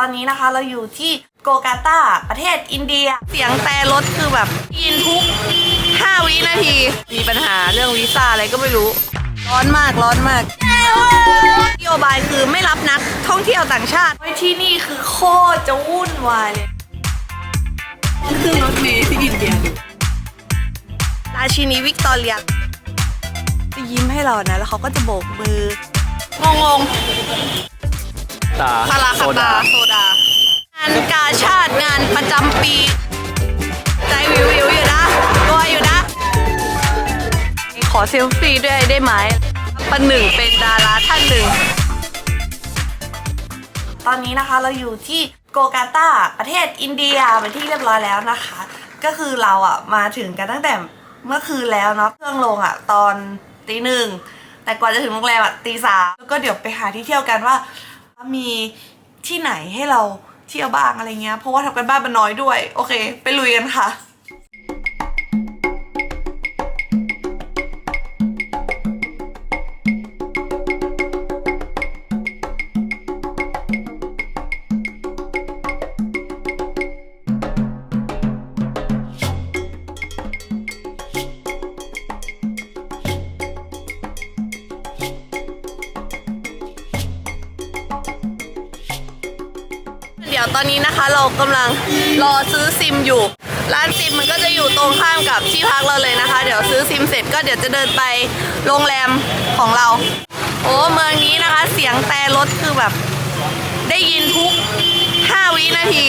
ตอนนี้นะคะเราอยู่ที่โกกาตาประเทศอินเดีย เสียงแต่รถคือแบบยินทุก 5 วินาที มีปัญหาเรื่องวีซ่าอะไรก็ไม่รู้ ร้อนมากร้อนมากนโยบายคือไม่รับนักท่องเที่ยวต่างชาติเฮ้ยที่นี่คือโคตรจะวุ่นวายเลยขึ้นรถเมล์ที่อินเดียดูราชินีวิกตอเรียจะยิ้มให้เรานะ แล้วเขาก็จะโบกมืองง ตาๆคาราคาโซตาดาโซดางานกาชาติงานประจำปี ใจวิววิวๆอยู่นะตัวอยู่นะ ขอเซลฟี่ด้วยได้ไหมประหนึ่งเป็นดาราท่านหนึ่ง ตอนนี้นะคะเราอยู่ที่โกกาตาประเทศอินเดียเป็นที่เรียบร้อยแล้วนะคะ ก็คือเราอะมาถึงกันตั้งแต่เมื่อคืนแล้วเนาะเครื่องลงอะตอนตีหนึ่งแต่กว่าจะถึงโรงแรมอะตีสามแล้วก็เดี๋ยวไปหาที่เที่ยวกันว่า มีที่ไหนให้เราเที่ยวบ้างอะไรเงี้ย เพราะว่าทำกันบ้านมันน้อยด้วย โอเค ไปลุยกันค่ะ กำลังรอซื้อซิมอยู่ ร้านซิมมันก็จะอยู่ตรงข้ามกับที่พักเราเลยนะคะ เดี๋ยวซื้อซิมเสร็จก็เดี๋ยวจะเดินไปโรงแรมของเรา โอ้เมืองนี้นะคะ เสียงแต่รถคือแบบ ได้ยินทุก 5 วินาที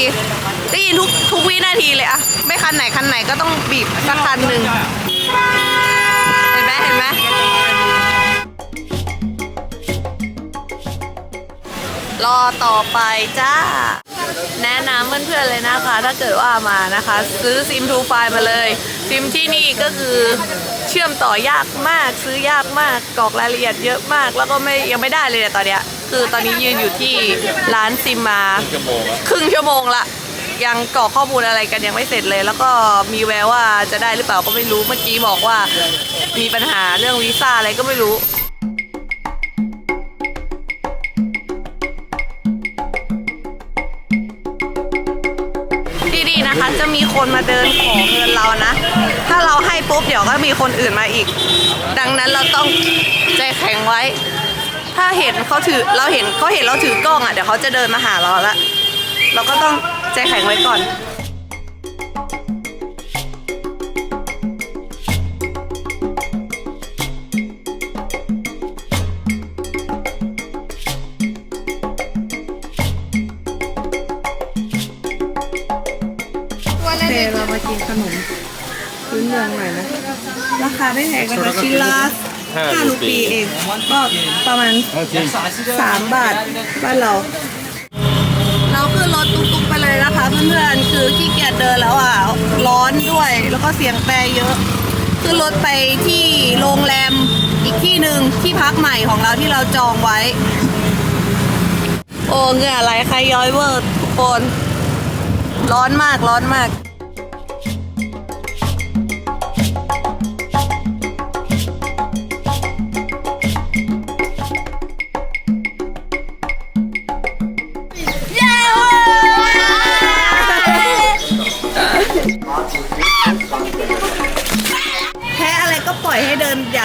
ได้ยินทุกทุกวินาทีเลยอะไม่คันไหนคันไหนก็ต้องบีบสักคันหนึ่งเห็นไหมเห็นไหมรอต่อไปจ้า แนะนำเพื่อนๆเลยนะคะ ถ้าเกิดว่ามานะคะ ซื้อซิมทูไฟมาเลย ซิมที่นี่ก็คือเชื่อมต่อยากมาก ซื้อยากมากกรอกรายละเอียดเยอะมาก แล้วก็ไม่ยังไม่ได้เลยเนี่ยตอนเนี้ยคือตอนนี้ยืนอยู่ที่ร้านซิมมา ครึ่งชั่วโมงละยังกรอกข้อมูลอะไรกันยังไม่เสร็จเลย แล้วก็มีแววว่าจะได้หรือเปล่าก็ไม่รู้เมื่อกี้บอกว่า มีปัญหาเรื่องวีซ่าอะไรก็ไม่รู้ นะคะ จะมีคนมาเดินขอเงินเรานะ ถ้าเราให้ปุ๊บเดี๋ยวก็มีคนอื่นมาอีก ดังนั้นเราต้องใจแข็งไว้ ถ้าเห็นเขาถือเราเห็นเขาเห็นเราถือกล้องอะเดี๋ยวเขาจะเดินมาหาเราละเราก็ต้องใจแข็งไว้ก่อน ไม่แพงนะคะชิ้นละห้ารูปีเองก็ประมาณสามบาทบ้านเรา เราขึ้นรถตุ๊กๆไปเลยนะคะเพื่อนๆคือขี้เกียจเดินแล้วอะร้อนด้วย แล้วก็เสียงแตรเยอะขึ้นรถไปที่โรงแรมอีกที่หนึ่งที่พักใหม่ของเราที่เราจองไว้ โอ้เหงื่อไหลใครย้อยเวอร์ทุกคนร้อนมากร้อนมาก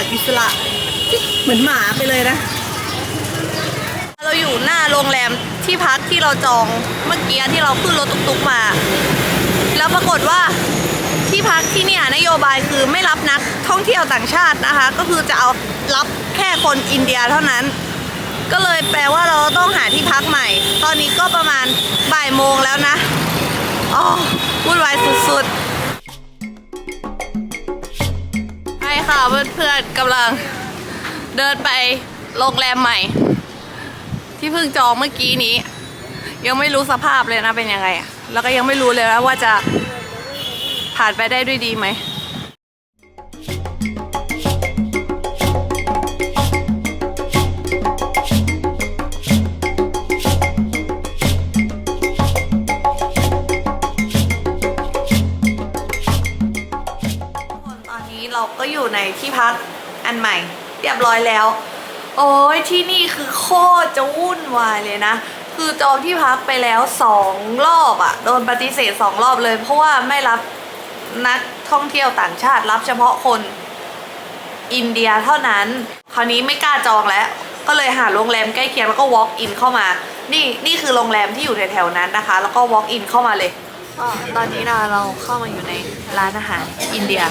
อย่างอิสระ เหมือนหมาไปเลยนะ เราอยู่หน้าโรงแรมที่พักที่เราจองเมื่อกี้ที่เราขึ้นรถตุกๆมา แล้วปรากฏว่าที่พักที่เนี่ยนโยบายคือไม่รับนักท่องเที่ยวต่างชาตินะคะ ก็คือจะเอารับแค่คนอินเดียเท่านั้น ก็เลยแปลว่าเราต้องหาที่พักใหม่ ตอนนี้ก็ประมาณบ่ายโมงแล้วนะอ๋อวุ่นวายสุดๆ ค่ะเพื่อนๆกำลังเดินไปโรงแรมใหม่ ที่เพิ่งจองเมื่อกี้นี้ ยังไม่รู้สภาพเลยนะเป็นยังไงอะแล้วก็ยังไม่รู้เลยนะว่าจะผ่านไปได้ด้วยดีไหม ในที่พักอันใหม่ เรียบร้อยแล้ว โอ้ยที่นี่คือโคตรจะวุ่นวายเลยนะ คือจองที่พักไปแล้วสองรอบอะโดนปฏิเสธสองรอบเลย เพราะว่าไม่รับนักท่องเที่ยวต่างชาติรับเฉพาะคนอินเดียเท่านั้น คราวนี้ไม่กล้าจองแล้ว ก็เลยหาโรงแรมใกล้เคียงแล้วก็ walk in เข้ามา นี่นี่คือโรงแรมที่อยู่แถวๆนั้นนะคะ แล้วก็ walk in เข้ามาเลย ตอนนี้นะเราเข้ามาอยู่ในร้านอาหารอินเดีย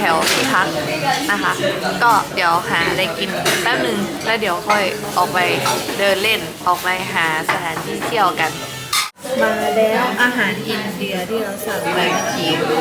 แถวๆที่พักนะคะ ก็เดี๋ยวหาอะไรกินแป๊บหนึ่งแล้วเดี๋ยวค่อยออกไปเดินเล่นออกไปหาสถานที่เที่ยวกัน มาแล้วอาหารอินเดียที่เราสั่งไปเมื่อกี้ล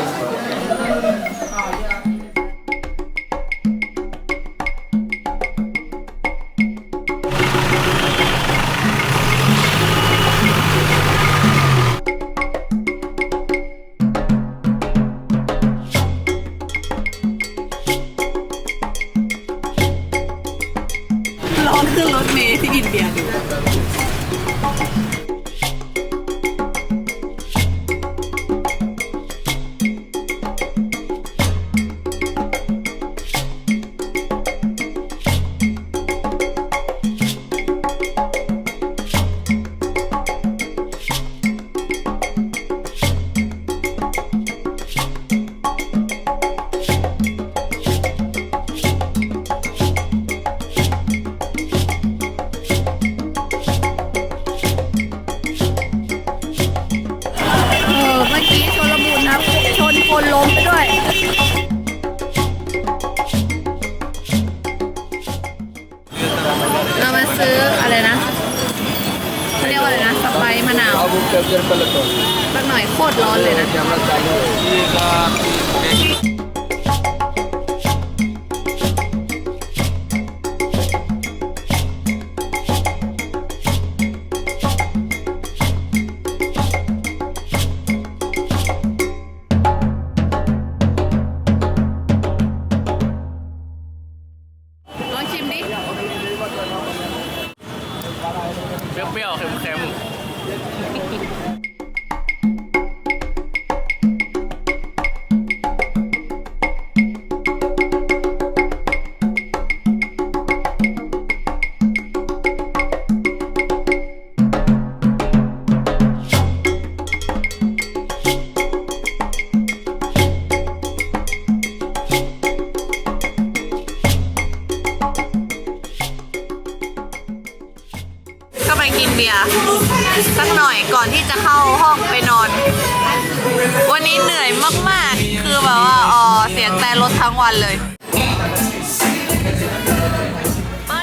วันเลย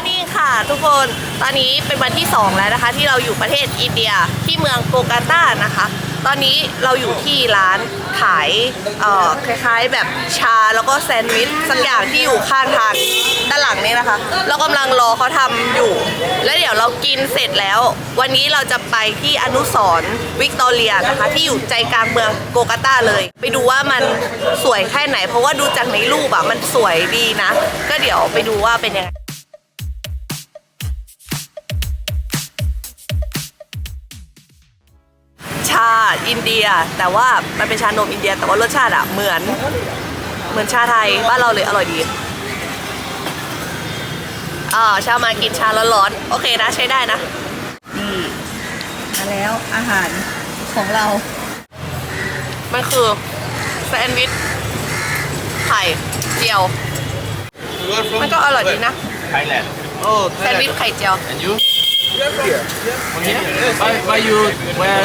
นี่ค่ะ ทุกคนตอนนี้เป็นวันที่ 2 แล้วนะคะ ที่เราอยู่ประเทศอินเดียที่เมืองโกกาตานะคะ ตอนนี้เราอยู่ที่ร้านขายคล้ายๆแบบชาแล้วก็แซนด์วิชสักอย่างที่อยู่ข้างทางด้านหลังนี้นะคะ เรากำลังรอเขาทำอยู่ แล้วเดี๋ยวเรากินเสร็จแล้ว วันนี้เราจะไปที่อนุสรณ์วิกตอเรียนะคะ ที่อยู่ใจกลางเมืองโกกาตาเลย ไปดูว่ามันสวยแค่ไหน เพราะว่าดูจากในรูปอะมันสวยดีนะ ก็เดี๋ยวไปดูว่าเป็นยังไง ชาอินเดีย แต่ว่ามันเป็นชานมอินเดีย แต่ว่ารสชาติอะเหมือนเหมือนชาไทยบ้านเราเลยอร่อยดีอ่าชามากินชาร้อนๆโอเคนะใช้ได้นะนี่มาแล้วอาหารของเรา มันคือแซนด์วิชไข่เจียว มันก็อร่อยดีนะๆ Thailand แซนด์วิชไข่เจียว and you From here why why you where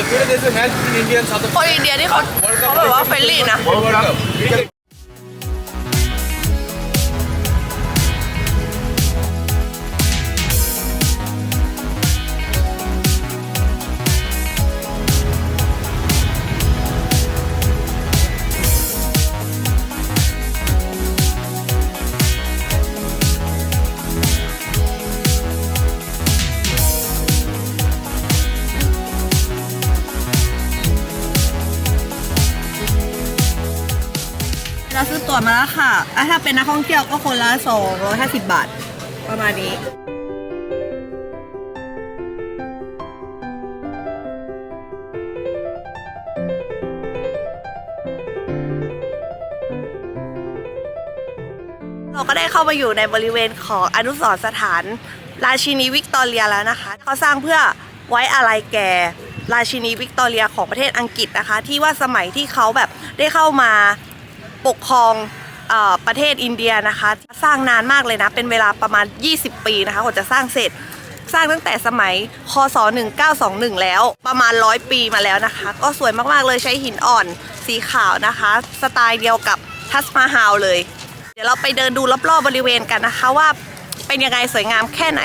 คนอินเดียนี่เขาเขาแบบว่าเฟรนลี่นะ welcome เราซื้อตั๋วมาแล้วค่ะอะ ถ้าเป็นนักท่องเที่ยวก็คนละ 250 บาท ประมาณนี้เราก็ได้เข้ามาอยู่ในบริเวณของอนุสรสถาน ราชินีวิกตอเรียแล้วนะคะ เขาสร้างเพื่อไว้อาลัยแก่ราชินีวิกตอเรียของประเทศอังกฤษนะคะ ที่ว่าสมัยที่เขาแบบได้เข้ามา ปกครองอประเทศอินเดียนะคะ สร้างนานมากเลยนะ เป็นเวลาประมาณ 20 ปีนะคะกว่าจะสร้างเสร็จสร้างตั้งแต่สมัย คศ 1921 แล้ว ประมาณ 100 ปีมาแล้วนะคะ ก็สวยมากๆเลยใช้หินอ่อนสีขาวนะคะ สไตล์เดียวกับทัสมาฮาลเลย เดี๋ยวเราไปเดินดูรอบๆบริเวณกันนะคะว่าเป็นยังไงสวยงามแค่ไหน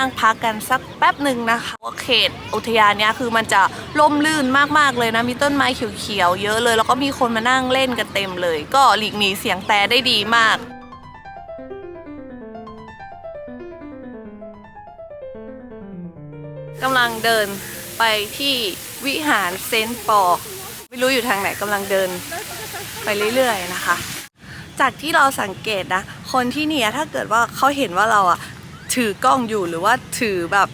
นั่งพักกันสักแป๊บหนึ่งนะคะว่าเขตอุทยานเนี้ยคือมันจะร่มรื่นมากๆเลยนะมีต้นไม้เขียวๆเยอะเลย แล้วก็มีคนมานั่งเล่นกันเต็มเลย ก็หลีกหนีเสียงแต่ได้ดีมากกำลังเดินไปที่วิหารเซนต์ปอไม่รู้อยู่ทางไหนกำลังเดินไปเรื่อยๆนะคะ จากที่เราสังเกตนะ คนที่เนี่ยถ้าเกิดว่าเขาเห็นว่าเราอะ ถือกล้องอยู่หรือว่าถือแบบ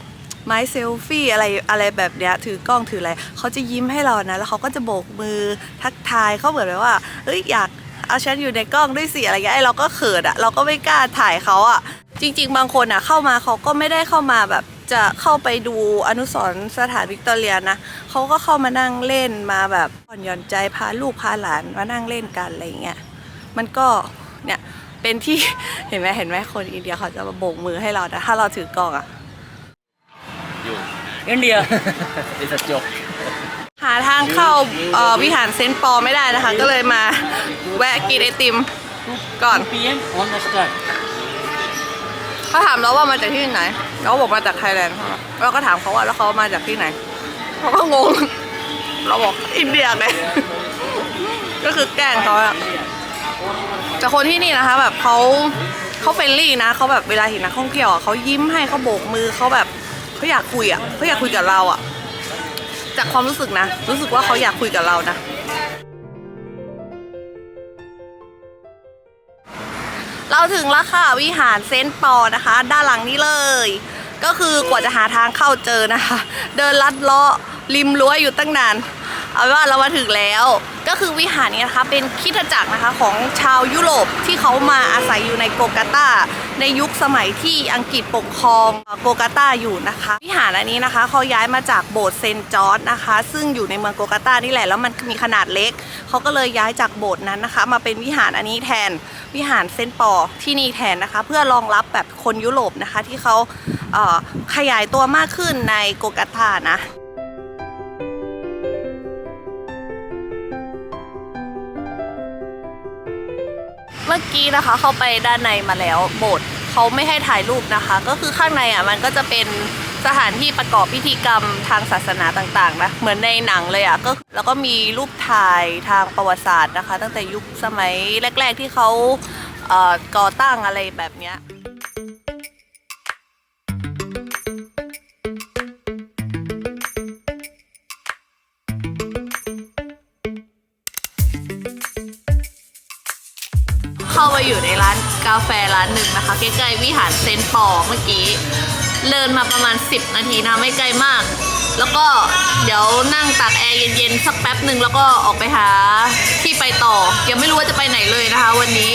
ไม้เซลฟี่อะไรอะไรแบบเนี้ยถือกล้องถืออะไรเขาจะยิ้มให้เรานะแล้วเขาก็จะโบกมือทักทายเขาเหมือนแบบว่าเอ้ยอยากเอาฉันอยู่ในกล้องด้วยสิอะไรเงี้ยไอเราก็เขินอะเราก็ไม่กล้าถ่ายเขาอะจริง ๆ บางคนอะเข้ามาเขาก็ไม่ได้เข้ามาแบบจะเข้าไปดูอนุสรณ์สถานวิกตอเรียนะเขาก็เข้ามานั่งเล่นมาแบบผ่อนหย่อนใจพาลูกพาหลานมานั่งเล่นกันอะไรเงี้ยมันก็เนี่ย เป็นที่เห็นไหมเห็นไหมคนอินเดียเขาจะมาโบกมือให้เรานะถ้าเราถือกล้องอะ India. it's a joke. หาทางเข้าเอ่อวิหารเซนต์ปอไม่ได้นะคะ ก็เลยมาแวะกินไอติมก่อน PM on the start. เขาถามเราว่ามาจากที่ไหน เราก็บอกมาจากไทยแลนด์เราก็ถามเขาว่าแล้วเขามาจากที่ไหนเขาก็งง เราบอกอินเดียไงก็คือแกล้งเขาอะ แต่คนที่นี่นะคะแบบเขาเขาเฟรนลี่นะเขาแบบเวลาเห็นนักท่องเที่ยวอะเขายิ้มให้เขาโบกมือเขาแบบเขาอยากคุยอะเขาอยากคุยกับเราอะ จากความรู้สึกนะ รู้สึกว่าเขาอยากคุยกับเรานะเราถึงแล้วค่ะวิหารเซนต์ปอนะคะ ด้านหลังนี้เลย ก็คือกว่าจะหาทางเข้าเจอนะคะ เดินลัดเลาะริมรั้วอยู่ตั้งนาน เอาเป็นว่าเรามาถึงแล้ว ก็คือวิหารนี้นะคะเป็นคิดจักรนะคะของชาวยุโรปที่เขามาอาศัยอยู่ในโกกาตาในยุคสมัยที่อังกฤษปกครองโกกาตาอยู่นะคะ วิหารอันนี้นะคะเขาย้ายมาจากโบสถ์เซนจอร์จนะคะ ซึ่งอยู่ในเมืองโกกาตานี่แหละแล้วมันมีขนาดเล็กเขาก็เลยย้ายจากโบสถ์นั้นนะคะ มาเป็นวิหารอันนี้แทนวิหารเซนปอที่นี่แทนนะคะ เพื่อรองรับแบบคนยุโรปนะคะที่เขาขยายตัวมากขึ้นในโกกาตานะ เมื่อกี้นะคะเข้าไปด้านในมาแล้วโบสถ์เขาไม่ให้ถ่ายรูปนะคะ ก็คือข้างในอะมันก็จะเป็นสถานที่ประกอบพิธีกรรมทางศาสนาต่างๆนะเหมือนในหนังเลยอะก็แล้วก็มีรูปถ่ายทางประวัติศาสตร์นะคะ ตั้งแต่ยุคสมัยแรก ๆ ที่เขาเอ่อก่อตั้งอะไรแบบเนี้ยานกาแฟร้านหนึ่งนะคะ ใกล้ๆวิหารเซนต์ปอเมื่อกี้เดินมาประมาณ 10 นาทีนะไม่ไกลมาก แล้วก็เดี๋ยวนั่งตากแอร์เย็นๆ สักแป๊บหนึ่งแล้วก็ออกไปหาที่ไปต่อ ยังไม่รู้ว่าจะไปไหนเลยนะคะ วันนี้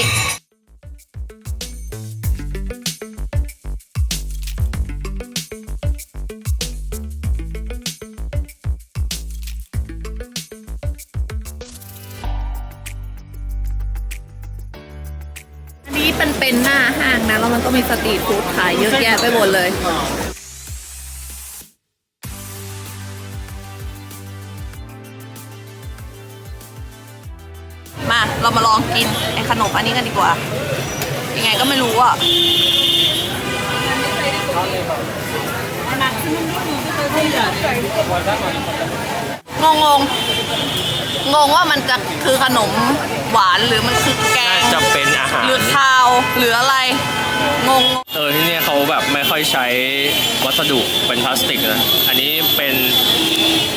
เป็นหน้าห้างนะ แล้วมันก็มีสตรีทฟู้ดขายเยอะแยะไปหมดเลยมาเรามาลองกินไอขนมอันนี้กันดีกว่า ยังไงก็ไม่รู้อะงงงงงว่ามันจะคือขนม หวานหรือมันคือแกน่างจะเป็นอาหารหรือข้าวหรืออะไร งงเออที่เนี่ยเขาแบบไม่ค่อยใช้วัสดุเป็นพลาสติกนะอันนี้เป็น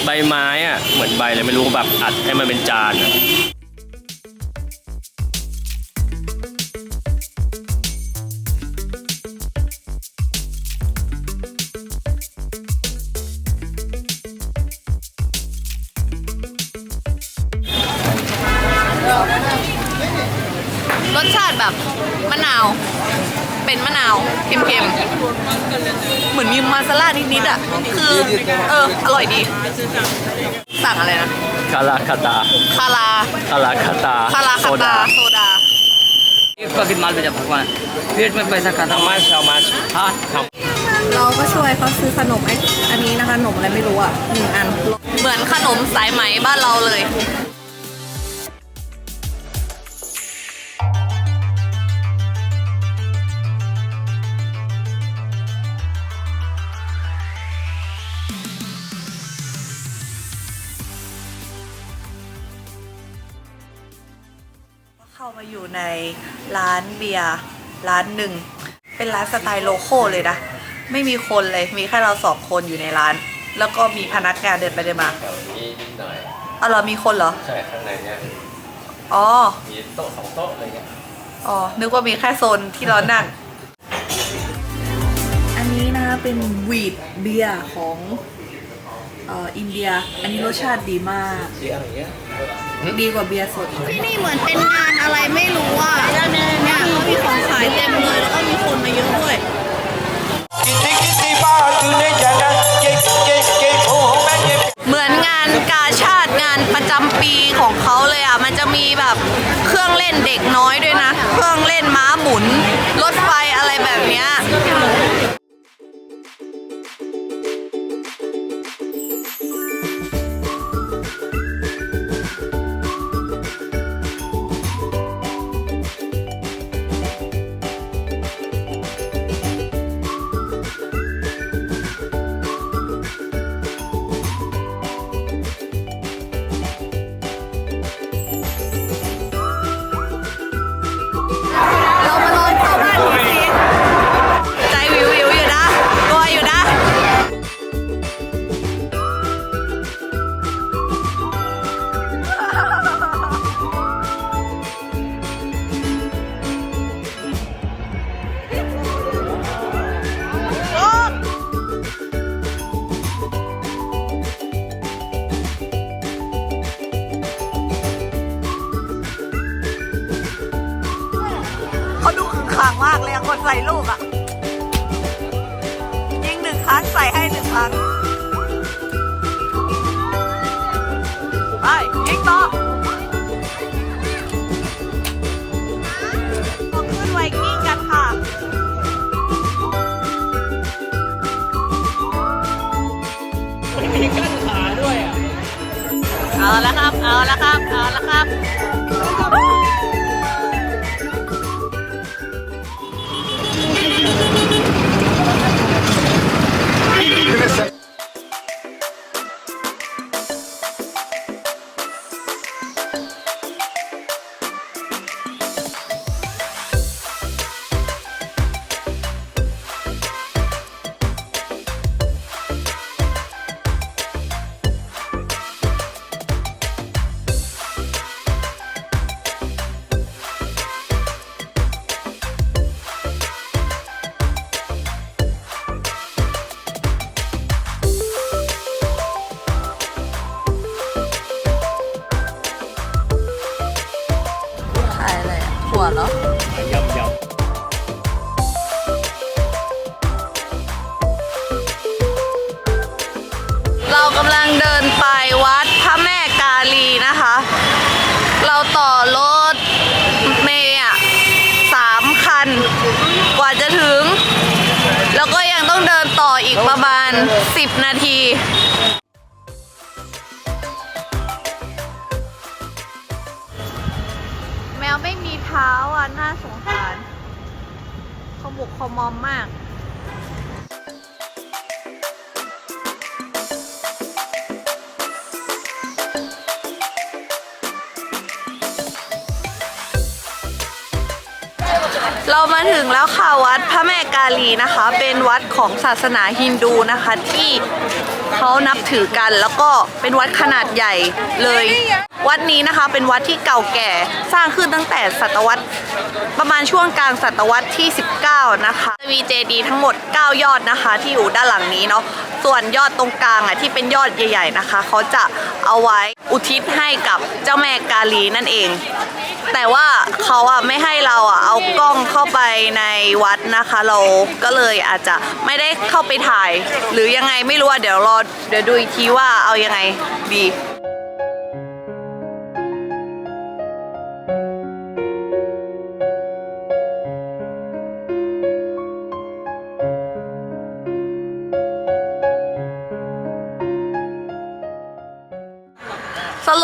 ใบไม้อะเหมือนใบเลยไม่รู้แบบอัดให้มันเป็นจานอะ แบบมะนาว เป็นมะนาวเค็มๆ เหมือนมีมาซาล่านิดๆอ่ะ คือ เออ อร่อยดี สั่งอะไรนะ คาราคาตา คารา คาราคาตา คารา โซ คา ดา ตา โซดา एक पैकेट माल भेजा भगवान पेट में पैसा खाता ทำมาชาวมา हाँ ครับ เราก็ช่วยเขาซื้อขนมไอ้อันนี้นะคะขนมอะไรไม่รู้อ่ะหนึ่งอัน เหมือนขนมสายไหมบ้านเราเลย มาอยู่ในร้านเบียร์ร้านหนึ่ง เป็นร้านสไตล์โลโก้เลยนะ ไม่มีคนเลยมีแค่เราสองคนอยู่ในร้าน แล้วก็มีพนักงานเดินไปเดินมามีนิดหน่อยอ๋อเหรอมีคนเหรอ ใช่ข้างในเนี่ยอ๋อ มีโต๊ะสองโต๊ะอะไรเงี้ยอ๋อ นึกว่ามีแค่โซนที่เรานั่ง อันนี้นะคะเป็นวีดเบียร์ของเอ่ออินเดีย อันนี้รสชาติดีมาก ดีกว่าเบียร์สดอีกที่นี่เหมือนเป็นงานอะไรไม่รู้อะเนี่ยก็มีของขายเต็มเลยแล้วก็มีคนมาเยอะด้วย เหมือนงานกาชาติงานประจำปีของเขาเลยอะ มันจะมีแบบเครื่องเล่นเด็กน้อยด้วยนะ เครื่องเล่นม้าหมุน รถไฟอะไรแบบเนี้ย ใส่ลูกอะยิงหนึ่งครั้งใส่ให้หนึ่งครั้ง ไป ยิงต่อเราขึ้นไวกิ้งกันค่ะมีกั้นขาด้วยอะ เอาละครับ เอาละครับ เอาละครับ ออีกประมาณ 10 นาทีวไม่มีเท้าอะ น่าสงสาร ขมุกขมอมมาก เรามาถึงแล้วค่ะวัดพระแม่กาลีนะคะ เป็นวัดของศาสนาฮินดูนะคะที่เขานับถือกันแล้วก็เป็นวัดขนาดใหญ่เลย วัดนี้นะคะเป็นวัดที่เก่าแก่สร้างขึ้นตั้งแต่ศตวรรษ ประมาณช่วงกลางศตวรรษที่ 19 นะคะจะมีเจดีย์ทั้งหมด 9 ยอดนะคะ ที่อยู่ด้านหลังนี้เนาะส่วนยอดตรงกลางอะที่เป็นยอดใหญ่ๆนะคะเขาจะเอาไว้อุทิศให้กับเจ้าแม่กาลีนั่นเอง แต่ว่าเขาอะไม่ให้เราอะเอากล้องเข้าไปในวัดนะคะ เราก็เลยอาจจะไม่ได้เข้าไปถ่าย หรือยังไงไม่รู้อะเดี๋ยวรอเดี๋ยวดูอีกทีว่าเอายังไงดี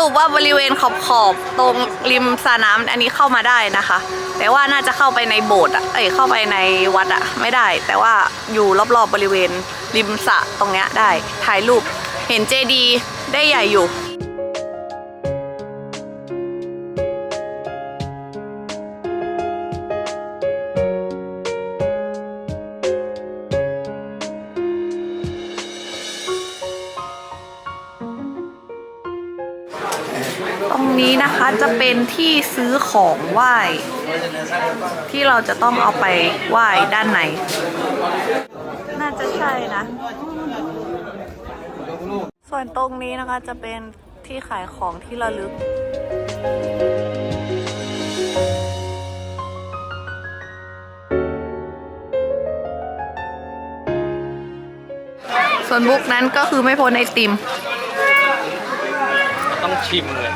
รุปว่าบริเวณขอบขอบตรงริมสระน้ำอันนี้เข้ามาได้นะคะ แต่ว่าน่าจะเข้าไปในโบสถ์อะเอ้ยเข้าไปในวัดอะไม่ได้ แต่ว่าอยู่รอบๆบบริเวณริมสระตรงเนี้ยได้ถ่ายรูปเห็นเจดีย์ได้ใหญ่อยู่ นี้นะคะจะเป็นที่ซื้อของไหว้ ที่เราจะต้องเอาไปไหว้ด้านใน น่าจะใช่นะ ส่วนตรงนี้นะคะจะเป็นที่ขายของที่ระลึกส่วนบุ๊กนั้นก็คือไม่พ้นไอติม ต้องชิมเลย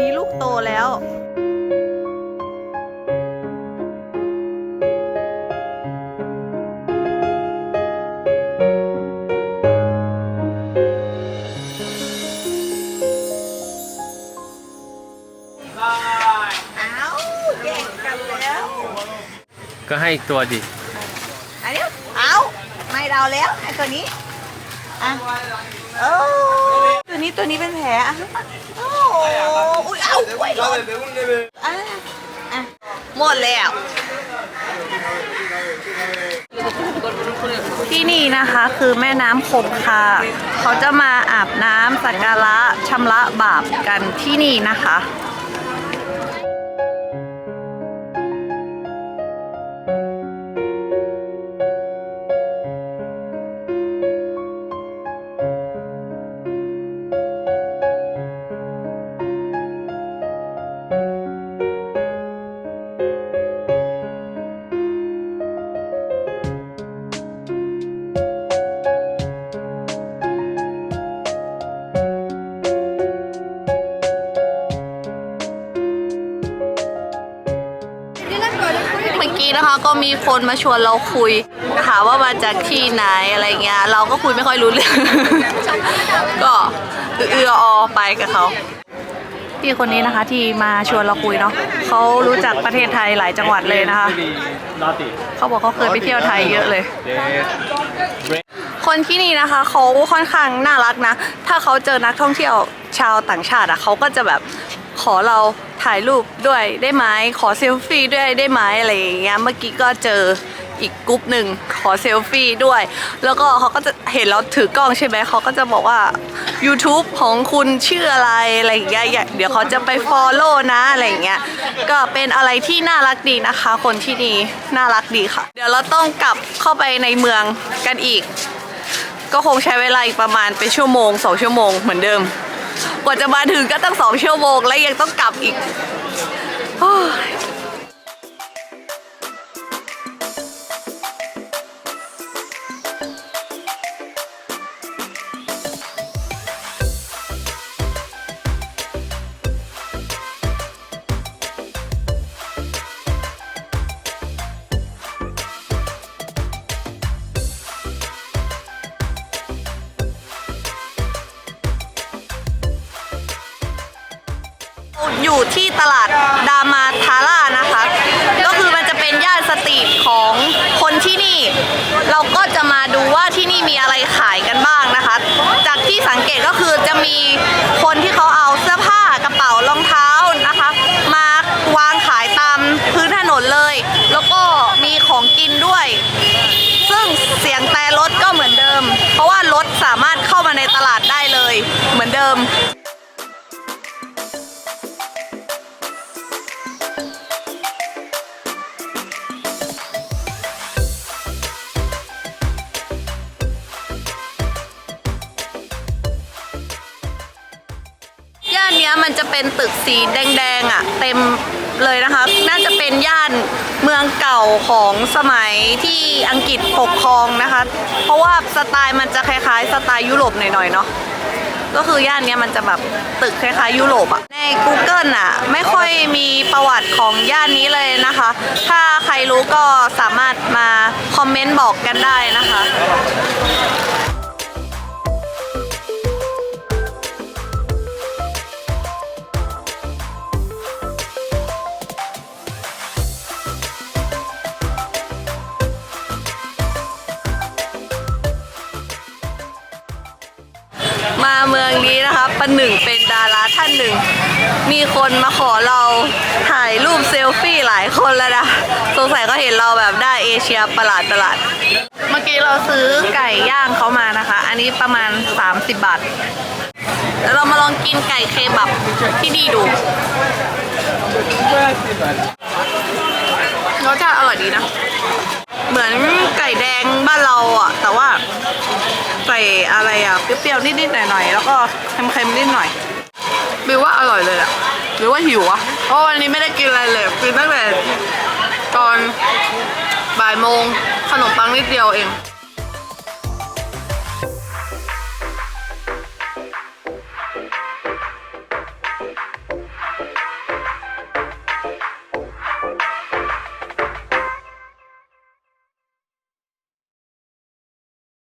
นนี้ลูกโตแล้วอ้าวแย่งกันแล้ว ก็ให้อีกตัวดิ อันนี้เอาไม่เราแล้วไอ้ตัวนี้ อะ โอ้ตัวนี้ตัวนี้เป็นแผลอะโอุ้ยเอาอุ้ยร้อนอะอะหมดแล้ว ที่นี่นะคะคือแม่น้ำคงคาเขาจะมาอาบน้ำสักการะชำระบาปกันที่นี่นะคะ ก็มีคนมาชวนเราคุยถามว่ามาจากที่ไหนอะไรเงี้ยเราก็คุยไม่ค่อยรู้เรื่อง ก็เอือออไปกับเขาพี่คนนี้นะคะที่มาชวนเราคุยเนาะเขารู้จักประเทศไทยหลายจังหวัดเลยนะคะ เขาบอกเขาเคยไปเที่ยวไทยเยอะเลย คนที่นี่นะคะเขาค่อนข้างน่ารักนะ ถ้าเขาเจอนักท่องเที่ยวชาวต่างชาติอะเขาก็จะแบบ ขอเราถ่ายรูปด้วยได้ไหมขอเซลฟี่ด้วยได้ไหมอะไรอย่างเงี้ยเมื่อกี้ก็เจออีกกรุ๊ปหนึ่งขอเซลฟี่ด้วย แล้วก็เขาก็จะเห็นเราถือกล้องใช่ไหมเขาก็จะบอกว่า YouTube ของคุณชื่ออะไรอะไรอย่างเงี้ยเดี๋ยวเขาจะไป follow นะอะไรอย่างเงี้ยก็เป็นอะไรที่น่ารักดีนะคะ คนที่นี่น่ารักดีค่ะ เดี๋ยวเราต้องกลับเข้าไปในเมืองกันอีก ก็คงใช้เวลาอีกประมาณเป็นชั่วโมงสองชั่วโมงเหมือนเดิม กว่าจะมาถึงก็ตั้งสองชั่วโมงแล้วยังต้องกลับอีก อยู่ที่ตลาดดามาทาร่านะคะ ก็คือมันจะเป็นย่านสตรีทของคนที่นี่ เราก็จะมาดูว่าที่นี่มีอะไรขายกันบ้างนะคะ จากที่สังเกตก็คือจะมีคนที่เขาเอาเสื้อผ้ากระเป๋ารองเท้านะคะ มาวางขายตามพื้นถนนเลย แล้วก็มีของกินด้วย ซึ่งเสียงแต่รถก็เหมือนเดิม เพราะว่ารถสามารถเข้ามาในตลาดได้เลย เหมือนเดิม เนี้ยมันจะเป็นตึกสีแดงๆอะเต็มเลยนะคะ น่าจะเป็นย่านเมืองเก่าของสมัยที่อังกฤษปกครองนะคะ เพราะว่าสไตล์มันจะคล้ายๆ สไตล์ยุโรปหน่อยๆเนาะก็คือย่านเนี้ยมันจะแบบตึกคล้ายๆยุโรปอะใน Google อะไม่ค่อยมีประวัติของย่านนี้เลยนะคะ ถ้าใครรู้ก็สามารถมาคอมเมนต์บอกกันได้นะคะ ประหนึ่งเป็นดาราท่านหนึ่ง มีคนมาขอเราถ่ายรูปเซลฟี่หลายคนแล้วนะสงสัยก็เห็นเราแบบได้เอเชียประหลาดประหลาดเมื่อกี้เราซื้อไก่ย่างเขามานะคะ อันนี้ประมาณ 30 บาทแล้วเรามาลองกินไก่เคบับที่นี่ดูรสชาติอร่อยดีนะ เหมือนไก่แดงบ้านเราอะ แต่ว่า ใส่อะไรอะเปรี้ยวๆนิดๆหน่อยๆแล้วก็เค็มๆนิดหน่อยบิวว่าอร่อยเลยอะหรือว่าหิวอะเพราะวันนี้ไม่ได้กินอะไรเลยกินตั้งแต่ตอนบ่ายโมงขนมปังนิดเดียวเอง